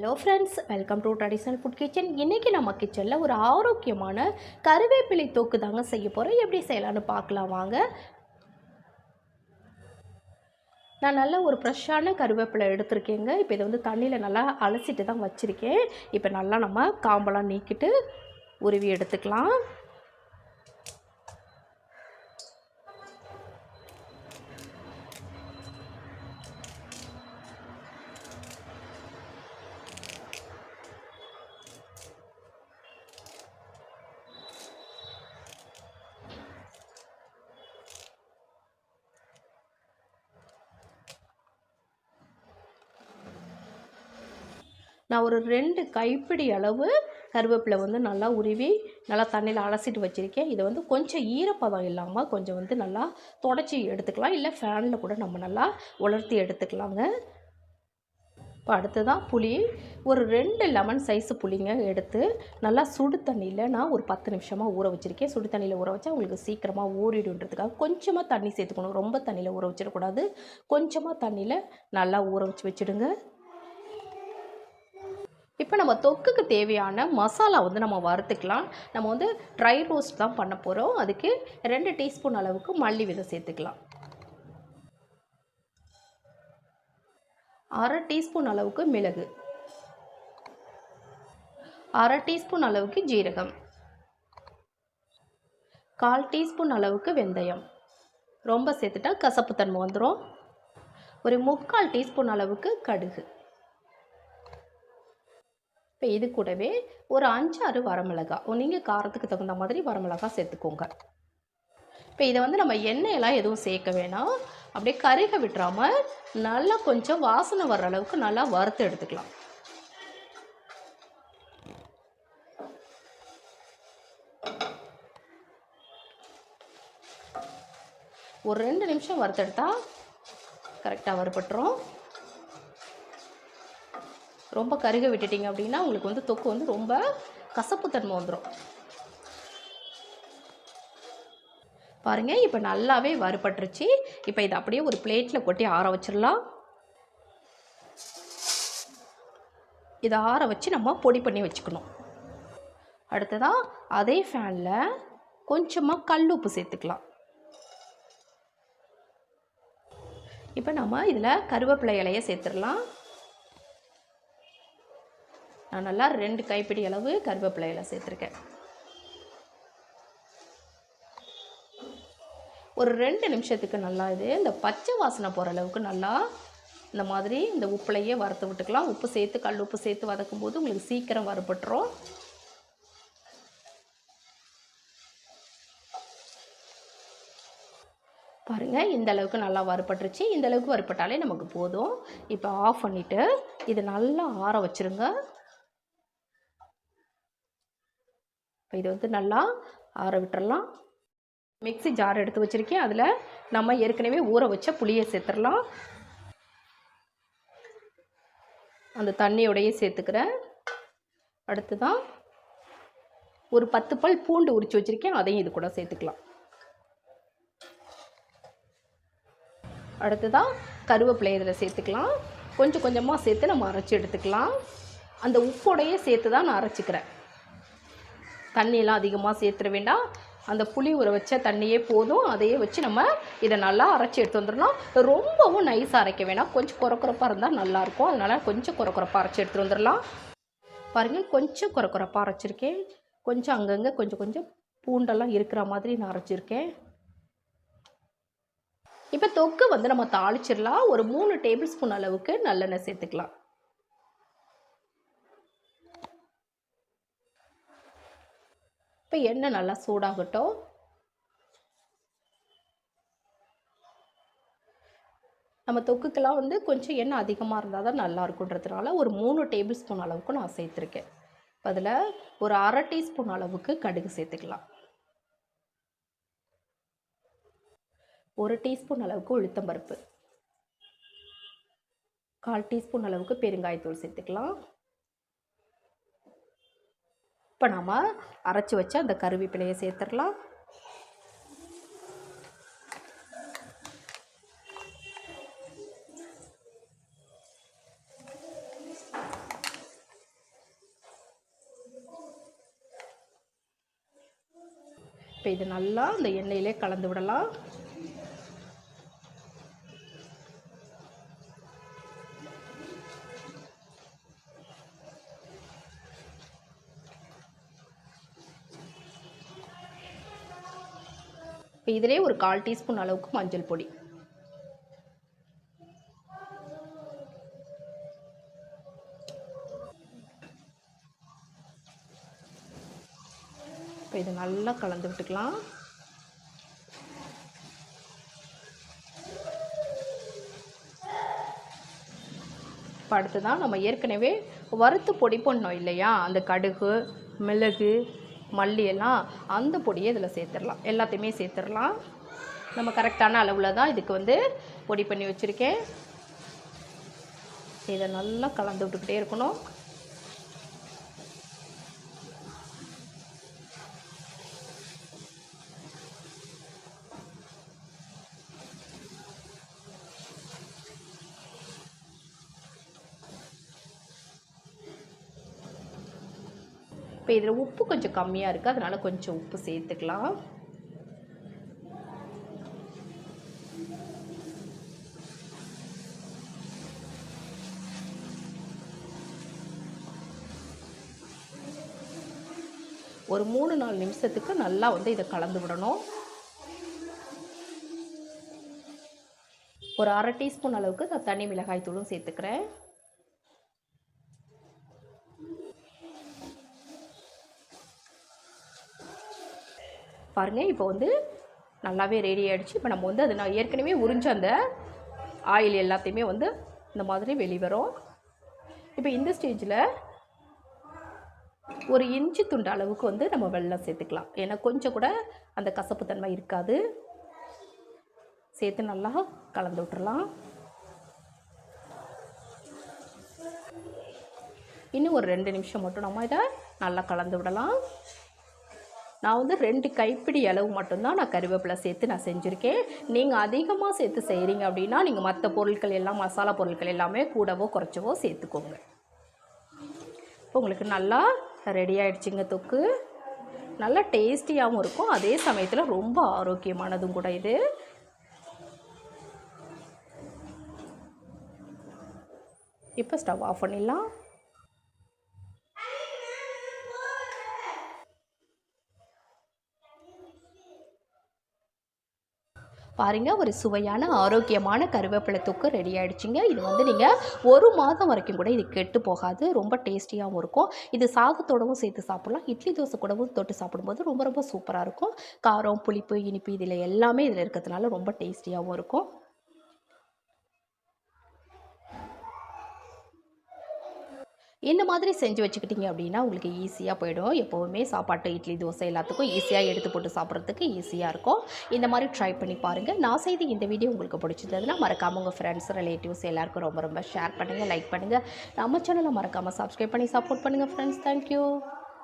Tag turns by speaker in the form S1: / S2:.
S1: Hello friends welcome to traditional food kitchen இன்றைக்கி நம்ம கிச்சனில் ஒரு ஆரோக்கியமான கருவேப்பிலை தோக்கு தாங்க செய்ய போகிறோம் எப்படி செய்யலாம்னு பார்க்கலாம் வாங்க. நான் நல்லா ஒரு ஃப்ரெஷ்ஷான கருவேப்பிலை எடுத்திருக்கேங்க. இப்போ இதை வந்து தண்ணியில் நல்லா அலசிட்டு தான் வச்சுருக்கேன். இப்போ நல்லா நம்ம காம்பெல்லாம் நீக்கிட்டு உருவி எடுத்துக்கலாம். நான் ஒரு ரெண்டு கைப்பிடி அளவு கருவேப்பிலை வந்து நல்லா உருவி நல்லா தண்ணியில் அலசிட்டு வச்சுருக்கேன். இதை வந்து கொஞ்சம் ஈரப்பதம் இல்லாமல் கொஞ்சம் வந்து நல்லா தொடச்சி எடுத்துக்கலாம். இல்லை ஃபேனில் கூட நம்ம நல்லா உலர்த்தி எடுத்துக்கலாங்க. இப்போ அடுத்ததான் புளி. ஒரு ரெண்டு லெமன் சைஸு புளிங்க எடுத்து நல்லா சுடு தண்ணியில் நான் ஒரு பத்து நிமிஷமாக ஊற வச்சுருக்கேன். சுடு தண்ணியில் ஊற வச்சா உங்களுக்கு சீக்கிரமாக ஊறிடுன்றதுக்காக கொஞ்சமாக தண்ணி சேர்த்துக்கணும். ரொம்ப தண்ணியில் ஊற வச்சிடக்கூடாது. கொஞ்சமாக தண்ணியில் நல்லா ஊற வச்சு வச்சுடுங்க. இப்போ நம்ம தொக்குக்கு தேவையான மசாலா வந்து நம்ம வறுத்துக்கலாம். நம்ம வந்து ட்ரை ரோஸ்ட் தான் பண்ண போகிறோம் அதுக்கு ரெண்டு டீஸ்பூன் அளவுக்கு மல்லி விதை சேர்த்துக்கலாம். அரை டீஸ்பூன் அளவுக்கு மிளகு. அரை டீஸ்பூன் அளவுக்கு ஜீரகம். கால் டீஸ்பூன் அளவுக்கு வெந்தயம். ரொம்ப சேர்த்துட்டா கசப்புத்தன்மை வந்துடும் ஒரு முக்கால் டீஸ்பூன் அளவுக்கு கடுகு. இப்போ இது கூடவே ஒரு அஞ்சாறு வரமிளகா நீங்கள் காரத்துக்கு தகுந்த மாதிரி வரமிளகா சேர்த்துக்கோங்க. இப்போ இதை வந்து நம்ம எண்ணெயெல்லாம் எதுவும் சேர்க்க வேணாம். அப்படியே கருக விட்டுறாமல் நல்லா கொஞ்சம் வாசனை வர்ற அளவுக்கு நல்லா வறுத்து எடுத்துக்கலாம். ஒரு ரெண்டு நிமிஷம் வறுத்தெடுத்தா கரெக்டாக வறுபட்டுரும். ரொம்ப கருக விட்டுட்டிங்க அப்படின்னா உங்களுக்கு வந்து தொக்கு வந்து ரொம்ப கசப்புத்தன்மை வந்துடும் பாருங்கள் இப்போ நல்லாவே வறுபட்டுருச்சு. இப்போ இதை அப்படியே ஒரு பிளேட்டில் கொட்டி ஆற வச்சிடலாம். இதை ஆற வச்சு நம்ம பொடி பண்ணி வச்சுக்கணும். அடுத்ததாக அதே ஃபேனில் கொஞ்சமாக கல் உப்பு சேர்த்துக்கலாம். இப்போ நம்ம இதில் கருவேப்பிலை இலையை சேர்த்துடலாம். நான் நல்லா ரெண்டு கைப்பிடி அளவு கருவேப்பிலையில் சேர்த்துருக்கேன். ஒரு ரெண்டு நிமிஷத்துக்கு நல்லா இது இந்த பச்சை வாசனை போகிற அளவுக்கு நல்லா இந்த மாதிரி இந்த உப்புலையே வறுத்து விட்டுக்கலாம். உப்பு சேர்த்து கல் உப்பு சேர்த்து வதக்கும் போது உங்களுக்கு சீக்கிரம் வறுபட்டுரும். பாருங்கள் இந்த அளவுக்கு நல்லா வறுபட்டுருச்சு. இந்த அளவுக்கு வறுபட்டாலே நமக்கு போதும். இப்போ ஆஃப் பண்ணிவிட்டு இது நல்லா ஆற வச்சுருங்க. இப்போ இது வந்து நல்லா ஆற விட்டுறலாம். மிக்ஸி ஜார் எடுத்து வச்சுருக்கேன். அதில் நம்ம ஏற்கனவே ஊற வச்ச புளியை சேர்த்துடலாம். அந்த தண்ணியோடையே சேர்த்துக்கிறேன். அடுத்ததான் ஒரு பத்து பல் பூண்டு உரித்து வச்சுருக்கேன். அதையும் இது கூட சேர்த்துக்கலாம். அடுத்ததாக கருவேப்பிலை இதில் சேர்த்துக்கலாம். கொஞ்சம் கொஞ்சமாக சேர்த்து நம்ம அரைச்சி எடுத்துக்கலாம். அந்த உப்போடையே சேர்த்து தான் நான் அரைச்சிக்கிறேன். தண்ணியெல்லாம் அதிகமாக சேர்த்துட வேண்டாம். அந்த புளி ஊற வச்ச தண்ணியே போதும். அதையே வச்சு நம்ம இதை நல்லா அரைச்சி எடுத்து வந்துடலாம். ரொம்பவும் நைஸாக அரைக்க வேணாம். கொஞ்சம் குறக்குறப்பாக இருந்தால் நல்லாயிருக்கும். அதனால் கொஞ்சம் குறக்குறப்பாக அரைச்சி எடுத்துகிட்டு வந்துடலாம். பாருங்கள் கொஞ்சம் குறக்குறப்பாக அரைச்சிருக்கேன். கொஞ்சம் அங்கங்கே கொஞ்சம் கொஞ்சம் பூண்டெல்லாம் இருக்கிற மாதிரி நான் அரைச்சிருக்கேன். இப்போ தொக்கு வந்து நம்ம தாளிச்சிடலாம். ஒரு மூணு டேபிள் ஸ்பூன் அளவுக்கு நல்லெண்ணெய் சேர்த்துக்கலாம். இப்போ எண்ணெய் நல்லா சூடாகட்டும். நம்ம தொக்குக்கெல்லாம் வந்து கொஞ்சம் எண்ணெய் அதிகமாக இருந்தால் தான் நல்லா இருக்குன்றதுனால ஒரு மூணு டேபிள் ஸ்பூன் அளவுக்கு நான் சேர்த்துருக்கேன். அதில் ஒரு அரை டீஸ்பூன் அளவுக்கு கடுகு சேர்த்துக்கலாம். ஒரு டீஸ்பூன் அளவுக்கு உளுத்தம்பருப்பு கால் டீஸ்பூன் அளவுக்கு பெருங்காயத்தூள் சேர்த்துக்கலாம். இப்போ நம்ம அரைச்சி வச்ச அந்த கருவேப்பிலையை சேர்த்துடலாம். இப்போ இது நல்லா இந்த எண்ணெயிலே கலந்து விடலாம். இப்போ இதிலே ஒரு கால் டீஸ்பூன் அளவுக்கு மஞ்சள் பொடி. இப்போ இதை நல்லா கலந்து விட்டுக்கலாம். இப்போ அடுத்ததான் நம்ம ஏற்கனவே வறுத்து பொடி பண்ணோம் இல்லையா? அந்த கடுகு மிளகு மல்லி எல்லாம் அந்த பொடியை இதில் சேர்த்துடலாம். எல்லாத்தையுமே சேர்த்துடலாம். நம்ம கரெக்டான அளவில் தான் இதுக்கு வந்து பொடி பண்ணி வச்சுருக்கேன். இதை நல்லா கலந்து விட்டுக்கிட்டே இருக்கணும். இப்போ இதில் உப்பு கொஞ்சம் கம்மியாக இருக்குது அதனால் கொஞ்சம் உப்பு சேர்த்துக்கலாம். ஒரு மூணு நாலு நிமிஷத்துக்கு நல்லா வந்து இதை கலந்து விடணும். ஒரு அரை டீஸ்பூன் அளவுக்கு நான் தனி மிளகாய் தூளும் சேர்த்துக்கிறேன். பாருங்கள் இப்போ வந்து நல்லாவே ரெடி ஆகிடுச்சு இப்போ நம்ம வந்து அது நான் ஏற்கனவே உறிஞ்ச அந்த ஆயில் எல்லாத்தையுமே வந்து இந்த மாதிரி வெளிவரும். இப்போ இந்த ஸ்டேஜில் ஒரு இன்ச்சு துண்டு அளவுக்கு வந்து நம்ம வெள்ளம் சேர்த்துக்கலாம். ஏன்னா கொஞ்சம் கூட அந்த கசப்பு தன்மை இருக்காது. சேர்த்து நல்லா கலந்து விட்டுறலாம். இன்னும் ஒரு ரெண்டு நிமிஷம் மட்டும் நம்ம இதை நல்லா கலந்து விடலாம். நான் வந்து ரெண்டு கைப்பிடி அளவு மட்டும்தான் நான் கருவேப்பிலை சேர்த்து நான் செஞ்சுருக்கேன். நீங்கள் அதிகமாக சேர்த்து செய்கிறீங்க அப்படின்னா நீங்கள் மற்ற பொருட்கள் எல்லாம் மசாலா பொருட்கள் எல்லாமே கூடவோ குறைச்சவோ சேர்த்துக்கோங்க. இப்போ உங்களுக்கு நல்லா ரெடி ஆகிடுச்சிங்க தொக்கு. நல்லா டேஸ்டியாகவும் இருக்கும். அதே சமயத்தில் ரொம்ப ஆரோக்கியமானதும் கூட இது. இப்போ ஸ்டவ் ஆஃப் பண்ணிடலாம். பாருங்கள் ஒரு சுவையான ஆரோக்கியமான கருவேப்பிலை தூக்கு ரெடி ஆகிடுச்சிங்க இது வந்து நீங்கள் ஒரு மாதம் வரைக்கும் கூட இது கெட்டு போகாது. ரொம்ப டேஸ்டியாகவும் இருக்கும். இது சாதத்தோடவும் சேர்த்து சாப்பிட்லாம். இட்லி தோசை கூடவும் தொட்டு சாப்பிடும்போது ரொம்ப ரொம்ப சூப்பராக இருக்கும். காரம் புளிப்பு இனிப்பு இதில் எல்லாமே இதில் இருக்கிறதுனால ரொம்ப டேஸ்டியாகவும் இருக்கும். இந்த மாதிரி செஞ்சு வச்சுக்கிட்டிங்க அப்படின்னா உங்களுக்கு ஈஸியாக போயிடும். எப்போவுமே சாப்பாட்டு இட்லி தோசை எல்லாத்துக்கும் ஈஸியாக எடுத்து போட்டு சாப்பிட்றதுக்கு ஈஸியாக இருக்கும். இந்த மாதிரி ட்ரை பண்ணி பாருங்கள் நான் செய்து இந்த வீடியோ உங்களுக்கு பிடிச்சிருந்ததுன்னா மறக்காமல் உங்கள் ஃப்ரெண்ட்ஸ் ரிலேட்டிவ்ஸ் எல்லாருக்கும் ரொம்ப ரொம்ப ஷேர் பண்ணுங்கள் லைக் பண்ணுங்கள் நம்ம சேனலை மறக்காமல் சப்ஸ்கிரைப் பண்ணி சப்போர்ட் பண்ணுங்கள் ஃப்ரெண்ட்ஸ் தேங்க்யூ